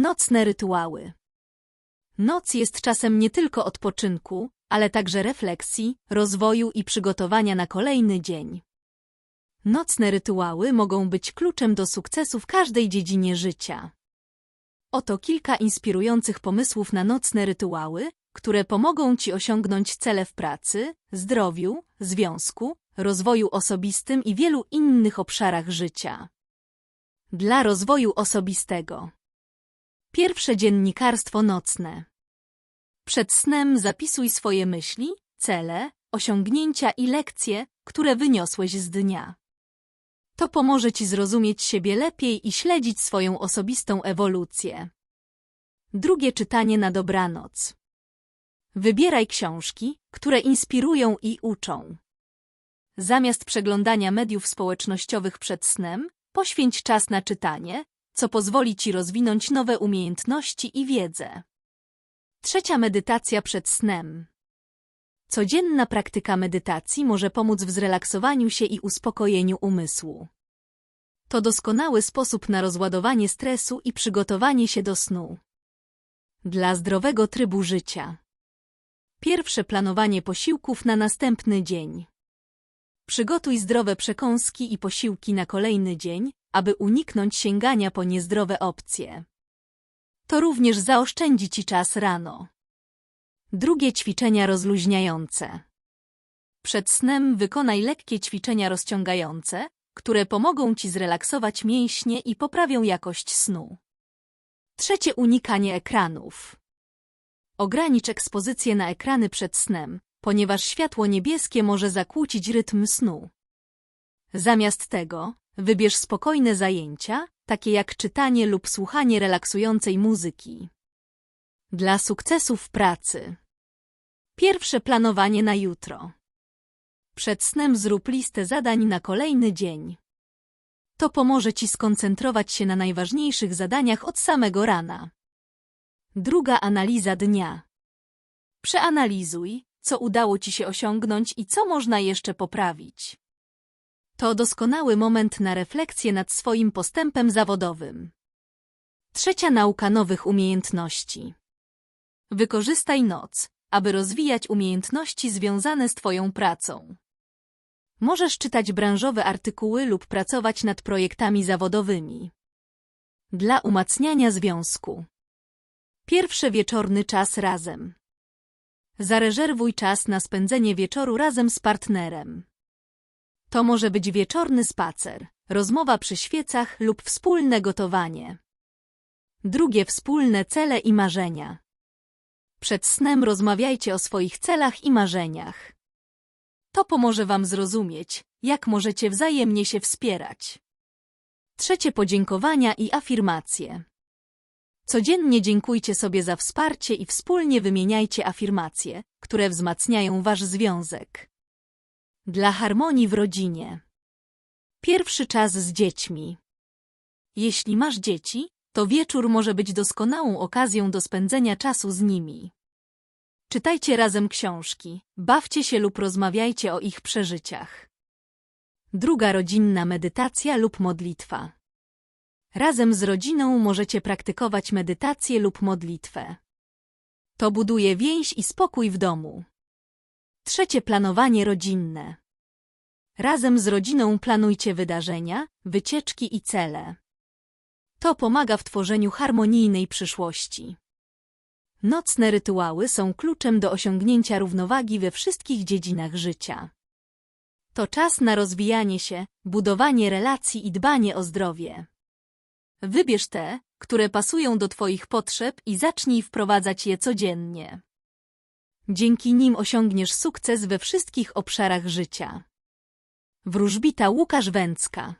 Nocne rytuały. Noc jest czasem nie tylko odpoczynku, ale także refleksji, rozwoju i przygotowania na kolejny dzień. Nocne rytuały mogą być kluczem do sukcesu w każdej dziedzinie życia. Oto kilka inspirujących pomysłów na nocne rytuały, które pomogą Ci osiągnąć cele w pracy, zdrowiu, związku, rozwoju osobistym i wielu innych obszarach życia. Dla rozwoju osobistego. Pierwsze dziennikarstwo nocne. Przed snem zapisuj swoje myśli, cele, osiągnięcia i lekcje, które wyniosłeś z dnia. To pomoże Ci zrozumieć siebie lepiej i śledzić swoją osobistą ewolucję. Drugie czytanie na dobranoc. Wybieraj książki, które inspirują i uczą. Zamiast przeglądania mediów społecznościowych przed snem, poświęć czas na czytanie, co pozwoli Ci rozwinąć nowe umiejętności i wiedzę. Trzecia medytacja przed snem. Codzienna praktyka medytacji może pomóc w zrelaksowaniu się i uspokojeniu umysłu. To doskonały sposób na rozładowanie stresu i przygotowanie się do snu. Dla zdrowego trybu życia. Pierwsze planowanie posiłków na następny dzień. Przygotuj zdrowe przekąski i posiłki na kolejny dzień, aby uniknąć sięgania po niezdrowe opcje. To również zaoszczędzi Ci czas rano. Drugie ćwiczenia rozluźniające. Przed snem wykonaj lekkie ćwiczenia rozciągające, które pomogą Ci zrelaksować mięśnie i poprawią jakość snu. Trzecie unikanie ekranów. Ogranicz ekspozycję na ekrany przed snem, ponieważ światło niebieskie może zakłócić rytm snu. Zamiast tego, wybierz spokojne zajęcia, takie jak czytanie lub słuchanie relaksującej muzyki. Dla sukcesu w pracy. Pierwsze planowanie na jutro. Przed snem zrób listę zadań na kolejny dzień. To pomoże Ci skoncentrować się na najważniejszych zadaniach od samego rana. Druga analiza dnia. Przeanalizuj, co udało Ci się osiągnąć i co można jeszcze poprawić. To doskonały moment na refleksję nad swoim postępem zawodowym. Trzecia nauka nowych umiejętności. Wykorzystaj noc, aby rozwijać umiejętności związane z Twoją pracą. Możesz czytać branżowe artykuły lub pracować nad projektami zawodowymi. Dla umacniania związku. Pierwszy wieczorny czas razem. Zarezerwuj czas na spędzenie wieczoru razem z partnerem. To może być wieczorny spacer, rozmowa przy świecach lub wspólne gotowanie. Drugie wspólne cele i marzenia. Przed snem rozmawiajcie o swoich celach i marzeniach. To pomoże Wam zrozumieć, jak możecie wzajemnie się wspierać. Trzecie podziękowania i afirmacje. Codziennie dziękujcie sobie za wsparcie i wspólnie wymieniajcie afirmacje, które wzmacniają Wasz związek. Dla harmonii w rodzinie. Pierwszy czas z dziećmi. Jeśli masz dzieci, to wieczór może być doskonałą okazją do spędzenia czasu z nimi. Czytajcie razem książki, bawcie się lub rozmawiajcie o ich przeżyciach. Druga rodzinna medytacja lub modlitwa. Razem z rodziną możecie praktykować medytację lub modlitwę. To buduje więź i spokój w domu. Trzecie planowanie rodzinne. Razem z rodziną planujcie wydarzenia, wycieczki i cele. To pomaga w tworzeniu harmonijnej przyszłości. Nocne rytuały są kluczem do osiągnięcia równowagi we wszystkich dziedzinach życia. To czas na rozwijanie się, budowanie relacji i dbanie o zdrowie. Wybierz te, które pasują do Twoich potrzeb i zacznij wprowadzać je codziennie. Dzięki nim osiągniesz sukces we wszystkich obszarach życia. Wróżbita Łukasz Węcka